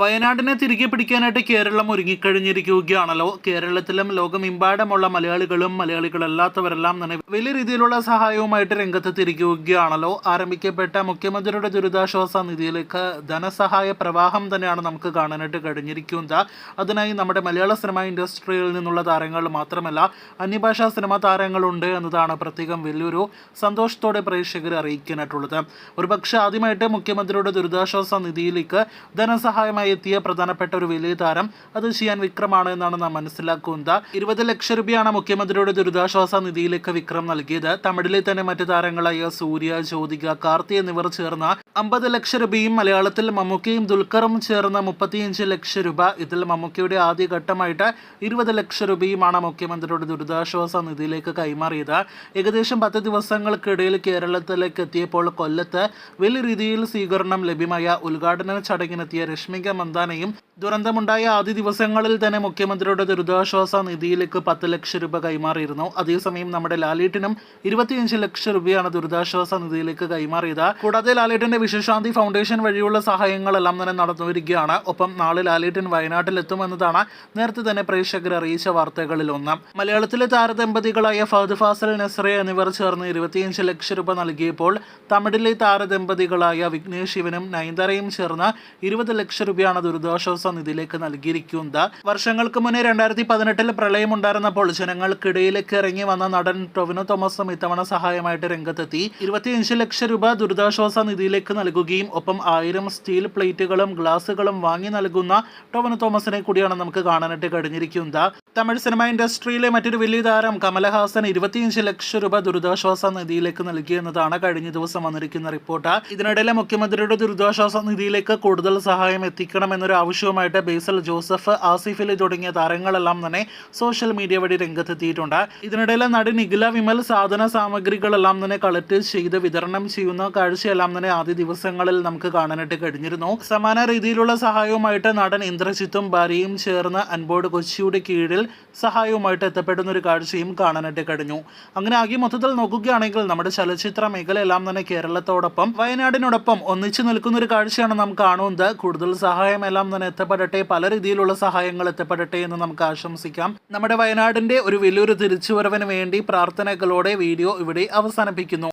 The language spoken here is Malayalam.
വയനാടിനെ തിരികെ പിടിക്കാനായിട്ട് കേരളം ഒരുങ്ങിക്കഴിഞ്ഞിരിക്കുകയാണല്ലോ. കേരളത്തിലും ലോകമെമ്പാടുമുള്ള മലയാളികളും മലയാളികളല്ലാത്തവരെല്ലാം തന്നെ വലിയ രീതിയിലുള്ള സഹായവുമായിട്ട് രംഗത്ത് തിരിക്കുകയാണല്ലോ. ആരംഭിക്കപ്പെട്ട മുഖ്യമന്ത്രിയുടെ ദുരിതാശ്വാസ നിധിയിലേക്ക് ധനസഹായ പ്രവാഹം തന്നെയാണ് നമുക്ക് കാണാനായിട്ട് കഴിഞ്ഞിരിക്കുന്നത് അതിനായി നമ്മുടെ മലയാള സിനിമ ഇൻഡസ്ട്രിയിൽ നിന്നുള്ള താരങ്ങൾ മാത്രമല്ല അന്യഭാഷാ സിനിമാ താരങ്ങളുണ്ട് എന്നതാണ് പ്രത്യേകം വലിയൊരു സന്തോഷത്തോടെ പ്രേക്ഷകരെ അറിയിക്കാനായിട്ടുള്ളത്. ഒരുപക്ഷെ ആദ്യമായിട്ട് മുഖ്യമന്ത്രിയുടെ ദുരിതാശ്വാസ നിധിയിലേക്ക് ധനസഹായമായി എത്തിയ പ്രധാനപ്പെട്ട ഒരു വലിയ താരം അത് ഷിയാൻ വിക്രമാണ് എന്നാണ് നാം മനസ്സിലാക്കുന്നത്. ഇരുപത് ലക്ഷം രൂപയാണ് മുഖ്യമന്ത്രിയുടെ ദുരിതാശ്വാസ നിധിയിലേക്ക് വിക്രം നൽകിയത്. തമിഴിലെ തന്നെ മറ്റു താരങ്ങളായ സൂര്യ ജ്യോതിക കാർത്തി എന്നിവർ ചേർന്ന അമ്പത് ലക്ഷം രൂപയും മലയാളത്തിൽ മമ്മൂക്കയും ദുൽഖറും ചേർന്ന മുപ്പത്തിയഞ്ച് ലക്ഷം രൂപ ഇതിൽ മമ്മൂക്കയുടെ ആദ്യ ഘട്ടമായിട്ട് ഇരുപത് ലക്ഷം രൂപയുമാണ് മുഖ്യമന്ത്രിയുടെ ദുരിതാശ്വാസ നിധിയിലേക്ക് കൈമാറിയത്. ഏകദേശം പത്ത് ദിവസങ്ങൾക്കിടയിൽ കേരളത്തിലേക്ക് എത്തിയപ്പോൾ കൊല്ലത്ത് വലിയ രീതിയിൽ സ്വീകരണം ലഭ്യമായ ഉദ്ഘാടന ചടങ്ങിനെത്തിയ രശ്മിക മന്ദാനയും ദുരന്തമുണ്ടായ ആദ്യ ദിവസങ്ങളിൽ തന്നെ മുഖ്യമന്ത്രിയുടെ ദുരിതാശ്വാസ നിധിയിലേക്ക് പത്ത് ലക്ഷം രൂപ കൈമാറിയിരുന്നു. അതേസമയം നമ്മുടെ ലാലേട്ടിനും ഇരുപത്തിയഞ്ച് ലക്ഷം രൂപയാണ് ദുരിതാശ്വാസ നിധിയിലേക്ക് കൈമാറിയത്. കൂടാതെ ലാലേട്ടിന്റെ വിശ്വശാന്തി ഫൗണ്ടേഷൻ വഴിയുള്ള സഹായങ്ങളെല്ലാം തന്നെ നടന്നു വരികയാണ് ഒപ്പം നാളെ ലാലേട്ടൻ വയനാട്ടിലെത്തുമെന്നതാണ് നേരത്തെ തന്നെ പ്രേക്ഷകർ അറിയിച്ച വാർത്തകളിൽ ഒന്ന് മലയാളത്തിലെ താരദമ്പതികളായ ഫഹദ് ഫാസൽ നസ്രെ എന്നിവർ ചേർന്ന് ഇരുപത്തിയഞ്ച് ലക്ഷം രൂപ നൽകിയപ്പോൾ തമിഴിലെ താരദമ്പതികളായ വിഘ്നേഷ് ശിവനും നയൻതാരയും ചേർന്ന് ഇരുപത് ലക്ഷം രൂപയാണ് ദുരിതാശ്വാസ നിധിയിലേക്ക് നൽകിയിരിക്കുന്നത് വർഷങ്ങൾക്ക് മുന്നേ രണ്ടായിരത്തി പതിനെട്ടിൽ പ്രളയം ഉണ്ടായിരുന്നപ്പോൾ ജനങ്ങൾക്കിടയിലേക്ക് ഇറങ്ങി വന്ന നടൻ ടൊവിനോ തോമസും ഇത്തവണ സഹായമായിട്ട് രംഗത്തെത്തി. ഇരുപത്തിയഞ്ച് ലക്ഷം രൂപ ദുരിതാശ്വാസ നിധിയിലേക്ക് നൽകുകയും ഒപ്പം ആയിരം സ്റ്റീൽ പ്ലേറ്റുകളും ഗ്ലാസുകളും വാങ്ങി നൽകുന്ന ടൊവിനോ തോമസിനെ കൂടിയാണ് നമുക്ക് കാണാനായിട്ട് കഴിഞ്ഞിരിക്കുന്നത്. തമിഴ് സിനിമ ഇൻഡസ്ട്രിയിലെ മറ്റൊരു വലിയ താരം കമലഹാസൻ ഇരുപത്തിയഞ്ച് ലക്ഷം രൂപ ദുരിതാശ്വാസ നിധിയിലേക്ക് നൽകിയെന്നതാണ് കഴിഞ്ഞ ദിവസം വന്നിരിക്കുന്ന റിപ്പോർട്ട് ഇതിനിടയിലെ മുഖ്യമന്ത്രിയുടെ ദുരിതാശ്വാസ നിധിയിലേക്ക് കൂടുതൽ സഹായം എത്തിക്കണമെന്നൊരു ആവശ്യവുമായിട്ട് ബേസൽ ജോസഫ് ആസിഫിൽ തുടങ്ങിയ താരങ്ങളെല്ലാം തന്നെ സോഷ്യൽ മീഡിയ വഴി രംഗത്തെത്തിയിട്ടുണ്ട്. ഇതിനിടയിലെ നടി നിഖില വിമൽ സാധന സാമഗ്രികളെല്ലാം തന്നെ കളക്ട് ചെയ്ത് വിതരണം ചെയ്യുന്ന കാഴ്ചയെല്ലാം തന്നെ ആദ്യ ദിവസങ്ങളിൽ നമുക്ക് കാണാനായിട്ട് കഴിഞ്ഞിരുന്നു. സമാന രീതിയിലുള്ള സഹായവുമായിട്ട് നടൻ ഇന്ദ്രജിത്തും ഭാര്യയും ചേർന്ന് അൻബോർഡ് കൊച്ചിയുടെ കീഴിൽ സഹായവുമായിട്ട് എത്തപ്പെടുന്ന ഒരു കാഴ്ചയും കാണാനായിട്ട് കഴിഞ്ഞു. അങ്ങനെ ആകെ മൊത്തത്തിൽ നോക്കുകയാണെങ്കിൽ നമ്മുടെ ചലച്ചിത്ര മേഖലയെല്ലാം തന്നെ കേരളത്തോടൊപ്പം വയനാടിനോടൊപ്പം ഒന്നിച്ചു നിൽക്കുന്ന ഒരു കാഴ്ചയാണ് നാം കാണുന്നത്. കൂടുതൽ സഹായം എല്ലാം തന്നെ എത്തപ്പെടട്ടെ പല രീതിയിലുള്ള സഹായങ്ങൾ എത്തപ്പെടട്ടെ എന്ന് നമുക്ക് ആശംസിക്കാം. നമ്മുടെ വയനാടിന്റെ ഒരു വലിയൊരു തിരിച്ചുവരവിന് വേണ്ടി പ്രാർത്ഥനകളോടെ വീഡിയോ ഇവിടെ അവസാനിപ്പിക്കുന്നു.